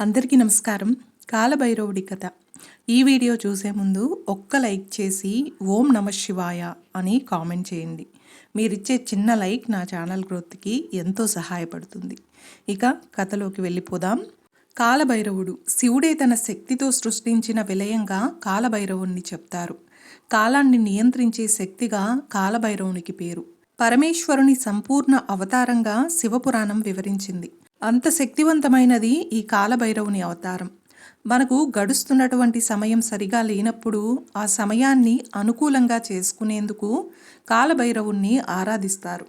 అందరికీ నమస్కారం. కాలభైరవుడి కథ. ఈ వీడియో చూసే ముందు ఒక్క లైక్ చేసి ఓం నమ శివాయ అని కామెంట్ చేయండి. మీరిచ్చే చిన్న లైక్ నా ఛానల్ గ్రోత్కి ఎంతో సహాయపడుతుంది. ఇక కథలోకి వెళ్ళిపోదాం. కాలభైరవుడు శివుడే తన శక్తితో సృష్టించిన విలయంగా కాలభైరవుణ్ణి చెప్తారు. కాలాన్ని నియంత్రించే శక్తిగా కాలభైరవునికి పేరు. పరమేశ్వరుని సంపూర్ణ అవతారంగా శివపురాణం వివరించింది. అంత శక్తివంతమైనది ఈ కాలభైరవుని అవతారం. మనకు గడుస్తున్నటువంటి సమయం సరిగా లేనప్పుడు ఆ సమయాన్ని అనుకూలంగా చేసుకునేందుకు కాలభైరవుణ్ణి ఆరాధిస్తారు.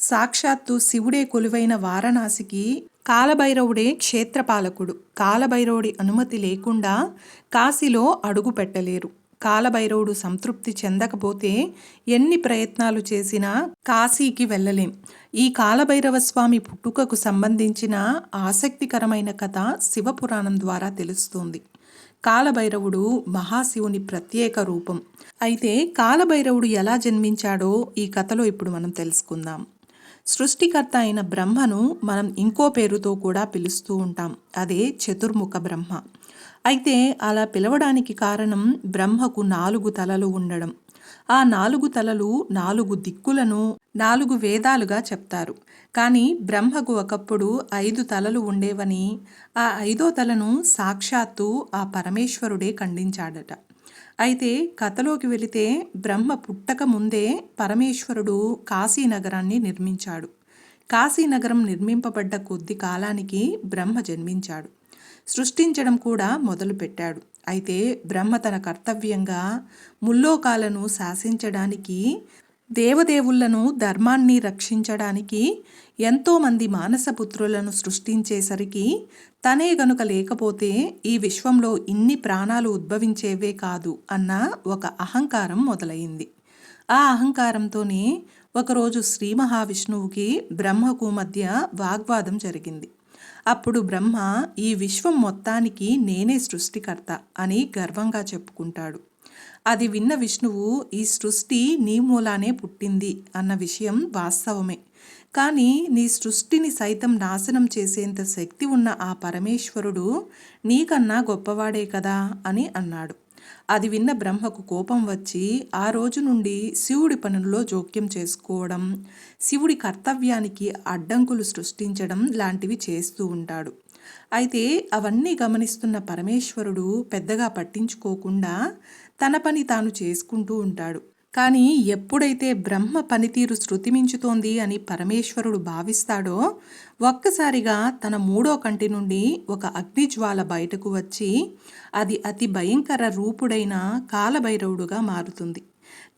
సాక్షాత్తు శివుడే కొలువైన వారణాసికి కాలభైరవుడే క్షేత్రపాలకుడు. కాలభైరవుడి అనుమతి లేకుండా కాశీలో అడుగు పెట్టలేరు కాలభైరవుడు సంతృప్తి చెందకపోతే ఎన్ని ప్రయత్నాలు చేసినా కాశీకి వెళ్ళలేం. ఈ కాలభైరవ స్వామి పుట్టుకకు సంబంధించిన ఆసక్తికరమైన కథ శివపురాణం ద్వారా తెలుస్తుంది. కాలభైరవుడు మహాశివుని ప్రత్యేక రూపం. అయితే కాలభైరవుడు ఎలా జన్మించాడో ఈ కథలో ఇప్పుడు మనం తెలుసుకుందాం. సృష్టికర్త అయిన బ్రహ్మను మనం ఇంకో పేరుతో కూడా పిలుస్తూ ఉంటాం. అదే చతుర్ముఖ బ్రహ్మ. అయితే అలా పిలవడానికి కారణం బ్రహ్మకు నాలుగు తలలు ఉండడం. ఆ నాలుగు తలలు నాలుగు దిక్కులను నాలుగు వేదాలుగా చెప్తారు. కానీ బ్రహ్మకు ఒకప్పుడు ఐదు తలలు ఉండేవని ఆ ఐదో తలను సాక్షాత్తు ఆ పరమేశ్వరుడే ఖండించాడట. అయితే కథలోకి వెళితే బ్రహ్మ పుట్టక ముందే పరమేశ్వరుడు కాశీనగరాన్ని నిర్మించాడు. కాశీనగరం నిర్మింపబడ్డ కొద్ది కాలానికి బ్రహ్మ జన్మించాడు. సృష్టించడం కూడా మొదలుపెట్టాడు. అయితే బ్రహ్మ తన కర్తవ్యంగా ముల్లోకాలను శాసించడానికి దేవదేవుళ్ళను ధర్మాన్ని రక్షించడానికి ఎంతోమంది మానసపుత్రులను సృష్టించేసరికి తనే గనుక లేకపోతే ఈ విశ్వంలో ఇన్ని ప్రాణాలు ఉద్భవించేవే కాదు అన్న ఒక అహంకారం మొదలైంది. ఆ అహంకారంతోనే ఒకరోజు శ్రీ మహావిష్ణువుకి బ్రహ్మకు మధ్య వాగ్వాదం జరిగింది. అప్పుడు బ్రహ్మ ఈ విశ్వం మొత్తానికి నేనే సృష్టికర్త అని గర్వంగా చెప్పుకుంటాడు. అది విన్న విష్ణువు ఈ సృష్టి నీ మూలానే పుట్టింది అన్న విషయం వాస్తవమే. కానీ నీ సృష్టిని సైతం నాశనం చేసేంత శక్తి ఉన్న ఆ పరమేశ్వరుడు నీకన్నా గొప్పవాడే కదా అని అన్నాడు. అది విన్న బ్రహ్మకు కోపం వచ్చి ఆ రోజు నుండి శివుడి పనుల్లో జోక్యం చేసుకోవడం శివుడి కర్తవ్యానికి అడ్డంకులు సృష్టించడం లాంటివి చేస్తూ ఉంటాడు. అయితే అవన్నీ గమనిస్తున్న పరమేశ్వరుడు పెద్దగా పట్టించుకోకుండా తన పని తాను చేసుకుంటూ ఉంటాడు. కానీ ఎప్పుడైతే బ్రహ్మ పనితీరు శృతిమించుతోంది అని పరమేశ్వరుడు భావిస్తాడో ఒక్కసారిగా తన మూడో కంటి నుండి ఒక అగ్నిజ్వాల బయటకు వచ్చి అది అతి భయంకర రూపుడైన కాలభైరవుడుగా మారుతుంది.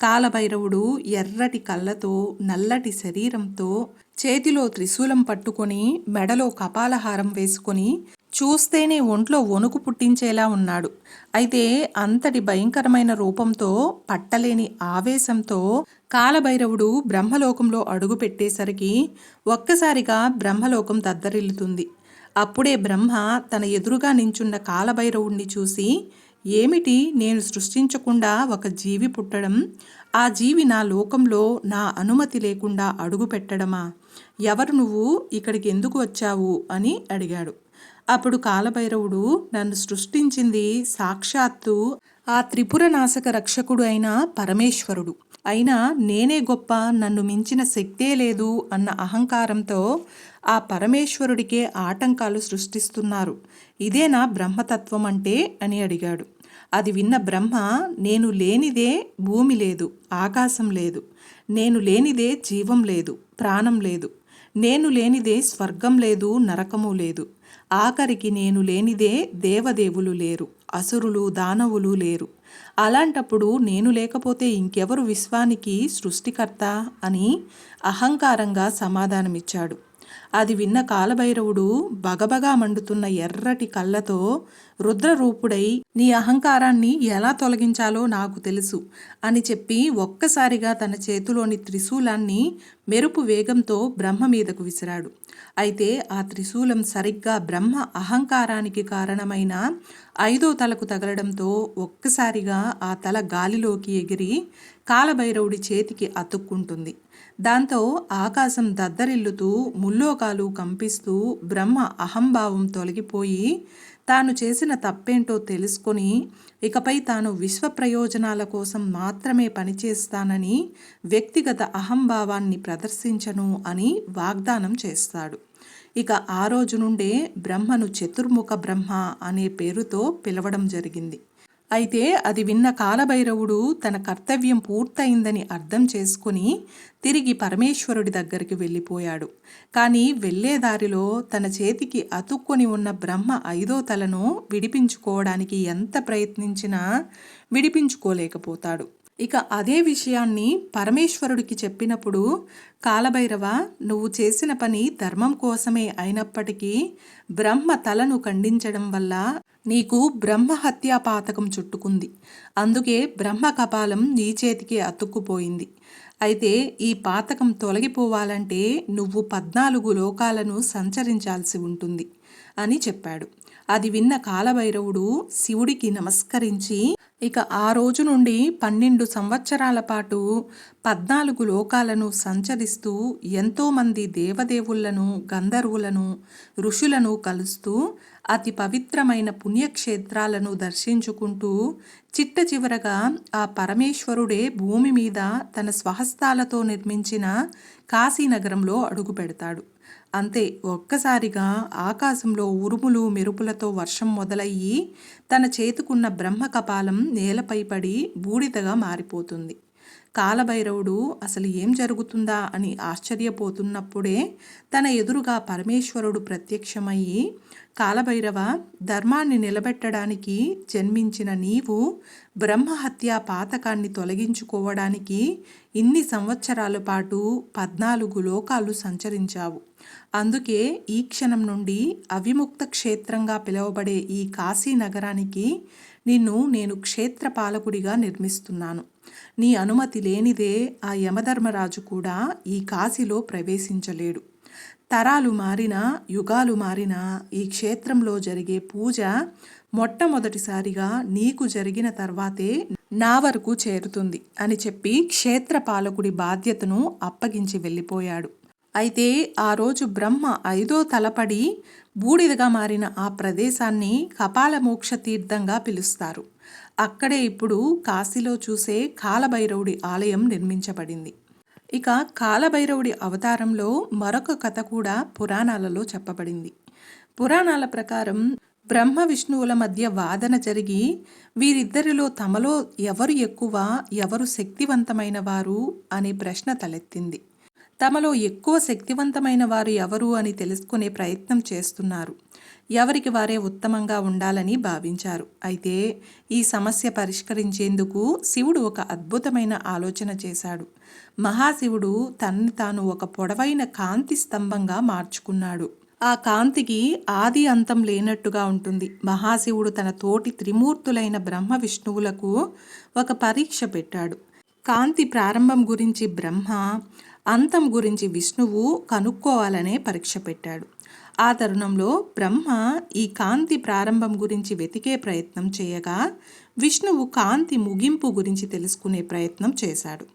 కాలభైరవుడు ఎర్రటి కళ్ళతో నల్లటి శరీరంతో చేతిలో త్రిశూలం పట్టుకొని మెడలో కపాలహారం వేసుకొని చూస్తేనే ఒంట్లో వణుకు పుట్టించేలా ఉన్నాడు. అయితే అంతటి భయంకరమైన రూపంతో పట్టలేని ఆవేశంతో కాలభైరవుడు బ్రహ్మలోకంలో అడుగు పెట్టేసరికి ఒక్కసారిగా బ్రహ్మలోకం దద్దరిల్లుతుంది. అప్పుడే బ్రహ్మ తన ఎదురుగా నించున్న కాలభైరవుణ్ణి చూసి ఏమిటి నేను సృష్టించకుండా ఒక జీవి పుట్టడం? ఆ జీవి నా లోకంలో నా అనుమతి లేకుండా అడుగు పెట్టడమా? ఎవరు నువ్వు? ఇక్కడికి ఎందుకు వచ్చావు? అని అడిగాడు. అప్పుడు కాలభైరవుడు నన్ను సృష్టించింది సాక్షాత్తు ఆ త్రిపుర నాశక రక్షకుడు అయిన పరమేశ్వరుడు. అయినా నేనే గొప్ప నన్ను మించిన శక్తే లేదు అన్న అహంకారంతో ఆ పరమేశ్వరుడికే ఆటంకాలు సృష్టిస్తున్నారు. ఇదేనా బ్రహ్మతత్వం అంటే అని అడిగాడు. అది విన్న బ్రహ్మ నేను లేనిదే భూమి లేదు ఆకాశం లేదు. నేను లేనిదే జీవం లేదు ప్రాణం లేదు. నేను లేనిదే స్వర్గం లేదు నరకము లేదు. ఆఖరికి నేను లేనిదే దేవదేవులు లేరు అసురులు దానవులు లేరు. అలాంటప్పుడు నేను లేకపోతే ఇంకెవరు విశ్వానికి సృష్టికర్త అని అహంకారంగా సమాధానమిచ్చాడు. అది విన్న కాలభైరవుడు బగబగా మండుతున్న ఎర్రటి కళ్ళతో రుద్రరూపుడై నీ అహంకారాన్ని ఎలా తొలగించాలో నాకు తెలుసు అని చెప్పి ఒక్కసారిగా తన చేతిలోని త్రిశూలాన్ని మెరుపు వేగంతో బ్రహ్మ మీదకు విసిరాడు. అయితే ఆ త్రిశూలం సరిగ్గా బ్రహ్మ అహంకారానికి కారణమైన ఐదో తలకు తగలడంతో ఒక్కసారిగా ఆ తల గాలిలోకి ఎగిరి కాలభైరవుడి చేతికి అతుక్కుంటుంది. దాంతో ఆకాశం దద్దరిల్లుతూ ముల్లోకాలు కంపిస్తూ బ్రహ్మ అహంభావం తొలగిపోయి తాను చేసిన తప్పేంటో తెలుసుకొని ఇకపై తాను విశ్వ ప్రయోజనాల కోసం మాత్రమే పనిచేస్తానని వ్యక్తిగత అహంభావాన్ని ప్రదర్శించను అని వాగ్దానం చేస్తాడు. ఇక ఆ రోజు నుండే బ్రహ్మను చతుర్ముఖ బ్రహ్మ అనే పేరుతో పిలవడం జరిగింది. అయితే అది విన్న కాలభైరవుడు తన కర్తవ్యం పూర్తయిందని అర్థం చేసుకుని తిరిగి పరమేశ్వరుడి దగ్గరికి వెళ్ళిపోయాడు. కానీ వెళ్ళే దారిలో తన చేతికి అతుక్కొని ఉన్న బ్రహ్మ ఐదో తలను విడిపించుకోవడానికి ఎంత ప్రయత్నించినా విడిపించుకోలేకపోతాడు. ఇక అదే విషయాన్ని పరమేశ్వరుడికి చెప్పినప్పుడు కాలభైరవ నువ్వు చేసిన పని ధర్మం కోసమే అయినప్పటికీ బ్రహ్మ తలను ఖండించడం వల్ల నీకు బ్రహ్మహత్యా పాతకం చుట్టుకుంది. అందుకే బ్రహ్మ కపాలం నీ చేతికి అతుక్కుపోయింది. అయితే ఈ పాతకం తొలగిపోవాలంటే నువ్వు పద్నాలుగు లోకాలను సంచరించాల్సి ఉంటుంది అని చెప్పాడు. అది విన్న కాలభైరవుడు శివుడికి నమస్కరించి ఇక ఆ రోజు నుండి పన్నెండు సంవత్సరాల పాటు పద్నాలుగు లోకాలను సంచరిస్తూ ఎంతోమంది దేవదేవులను గంధర్వులను ఋషులను కలుస్తూ అతి పవిత్రమైన పుణ్యక్షేత్రాలను దర్శించుకుంటూ చిట్ట చివరగా ఆ పరమేశ్వరుడే భూమి మీద తన స్వహస్తాలతో నిర్మించిన కాశీనగరంలో అడుగు పెడతాడు. అంతే ఒక్కసారిగా ఆకాశంలో ఉరుములు మెరుపులతో వర్షం మొదలయ్యి తన చేతుకున్న బ్రహ్మ కపాలం నేలపై పడి బూడిదగా మారిపోతుంది. కాలభైరవుడు అసలు ఏం జరుగుతుందా అని ఆశ్చర్యపోతున్నప్పుడే తన ఎదురుగా పరమేశ్వరుడు ప్రత్యక్షమయ్యి కాలభైరవ ధర్మాన్ని నిలబెట్టడానికి జన్మించిన నీవు బ్రహ్మహత్య పాతకాన్ని తొలగించుకోవడానికి ఇన్ని సంవత్సరాల పాటు పద్నాలుగు లోకాలు సంచరించావు. అందుకే ఈ క్షణం నుండి అవిముక్త క్షేత్రంగా పిలువబడే ఈ కాశీ నగరానికి నిన్ను నేను క్షేత్ర పాలకుడిగా నిర్మిస్తున్నాను. నీ అనుమతి లేనిదే ఆ యమధర్మరాజు కూడా ఈ కాశీలో ప్రవేశించలేడు. తరాలు మారినా యుగాలు మారినా ఈ క్షేత్రంలో జరిగే పూజ మొట్టమొదటిసారిగా నీకు జరిగిన తర్వాతే నా వరకు చేరుతుంది అని చెప్పి క్షేత్ర పాలకుడి బాధ్యతను అప్పగించి వెళ్ళిపోయాడు. అయితే ఆ రోజు బ్రహ్మ ఐదో తలపడి బూడిదగా మారిన ఆ ప్రదేశాన్ని కపాలమోక్ష తీర్థంగా పిలుస్తారు. అక్కడే ఇప్పుడు కాశీలో చూసే కాలభైరవుడి ఆలయం నిర్మించబడింది. ఇక కాలభైరవుడి అవతారంలో మరొక కథ కూడా పురాణాలలో చెప్పబడింది. పురాణాల ప్రకారం బ్రహ్మ విష్ణువుల మధ్య వాదన జరిగి వీరిద్దరిలో తమలో ఎవరు ఎక్కువ ఎవరు శక్తివంతమైన వారు అనే ప్రశ్న తలెత్తింది. తమలో ఎక్కువ శక్తివంతమైన వారు ఎవరు అని తెలుసుకునే ప్రయత్నం చేస్తున్నారు. ఎవరికి వారే ఉత్తమంగా ఉండాలని భావించారు. అయితే ఈ సమస్య పరిష్కరించేందుకు శివుడు ఒక అద్భుతమైన ఆలోచన చేశాడు. మహాశివుడు తనని తాను ఒక పొడవైన కాంతి స్తంభంగా మార్చుకున్నాడు. ఆ కాంతికి ఆది అంతం లేనట్టుగా ఉంటుంది. మహాశివుడు తన తోటి త్రిమూర్తులైన బ్రహ్మ విష్ణువులకు ఒక పరీక్ష పెట్టాడు. కాంతి ప్రారంభం గురించి బ్రహ్మ అంతం గురించి విష్ణువు కనుక్కోవాలనే పరీక్ష పెట్టాడు. ఆ తరుణంలో బ్రహ్మ ఈ కాంతి ప్రారంభం గురించి వెతికే ప్రయత్నం చేయగా విష్ణువు కాంతి ముగింపు గురించి తెలుసుకునే ప్రయత్నం చేశాడు.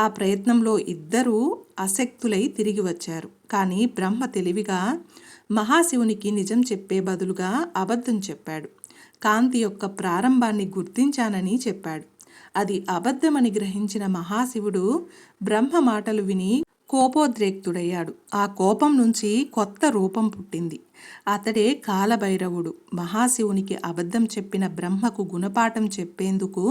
ఆ ప్రయత్నంలో ఇద్దరూ అశక్తులై తిరిగి వచ్చారు. కానీ బ్రహ్మ తెలివిగా మహాశివునికి నిజం చెప్పే బదులుగా అబద్ధం చెప్పాడు. కాంతి యొక్క ప్రారంభాన్ని గుర్తించానని చెప్పాడు. అది అబద్ధమని గ్రహించిన మహాశివుడు బ్రహ్మ మాటలు విని కోపోద్రేక్తుడయ్యాడు. ఆ కోపం నుంచి కొత్త రూపం పుట్టింది. అతడే కాలభైరవుడు. మహాశివునికి అబద్ధం చెప్పిన బ్రహ్మకు గుణపాఠం చెప్పేందుకు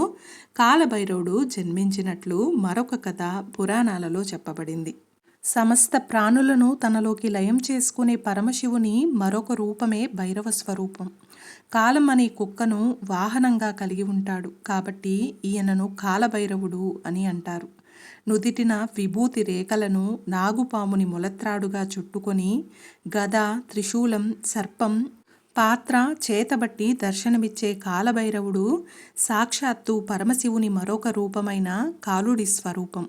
కాలభైరవుడు జన్మించినట్లు మరొక కథ పురాణాలలో చెప్పబడింది. సమస్త ప్రాణులను తనలోకి లయం చేసుకునే పరమశివుని మరొక రూపమే భైరవ స్వరూపం. కాలం అనే కుక్కను వాహనంగా కలిగి ఉంటాడు. కాబట్టి ఈయనను కాలభైరవుడు అని అంటారు. నుదిటిన విభూతి రేఖలను నాగుపాముని మొలత్రాడుగా చుట్టుకొని గద త్రిశూలం సర్పం పాత్ర చేతబట్టి దర్శనమిచ్చే కాలభైరవుడు సాక్షాత్తు పరమశివుని మరొక రూపమైన కాలుడి స్వరూపం.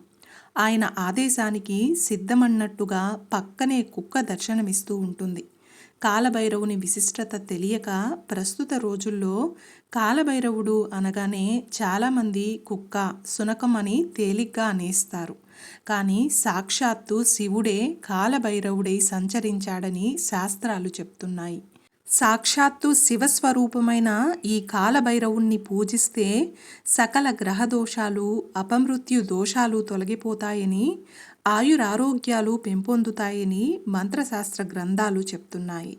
ఆయన ఆదేశానికి సిద్ధమన్నట్టుగా పక్కనే కుక్క దర్శనమిస్తూ ఉంటుంది. కాలభైరవుని విశిష్టత తెలియక ప్రస్తుత రోజుల్లో కాలభైరవుడు అనగానే చాలామంది కుక్క సునకం అని తేలిగ్గా అనేస్తారు కానీ సాక్షాత్తు శివుడే కాలభైరవుడై సంచరించాడని శాస్త్రాలు చెప్తున్నాయి. సాక్షాత్తు శివస్వరూపమైన ఈ కాలభైరవుణ్ణి పూజిస్తే సకల గ్రహ దోషాలు అపమృత్యు దోషాలు తొలగిపోతాయని ఆయురారోగ్యాలు పెంపొందుతాయని మంత్రశాస్త్ర గ్రంథాలు చెప్తున్నాయి.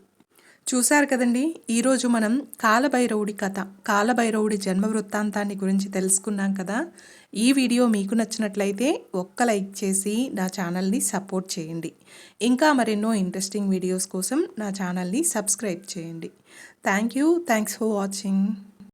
చూశారు కదండి? ఈరోజు మనం కాలభైరవుడి కథ కాలభైరవుడి జన్మ వృత్తాంతాన్ని గురించి తెలుసుకున్నాం కదా? ఈ వీడియో మీకు నచ్చినట్లయితే ఒక్క లైక్ చేసి నా ఛానల్ని సపోర్ట్ చేయండి. ఇంకా మరెన్నో ఇంట్రెస్టింగ్ వీడియోస్ కోసం నా ఛానల్ని సబ్స్క్రైబ్ చేయండి. Thank you. Thanks for watching.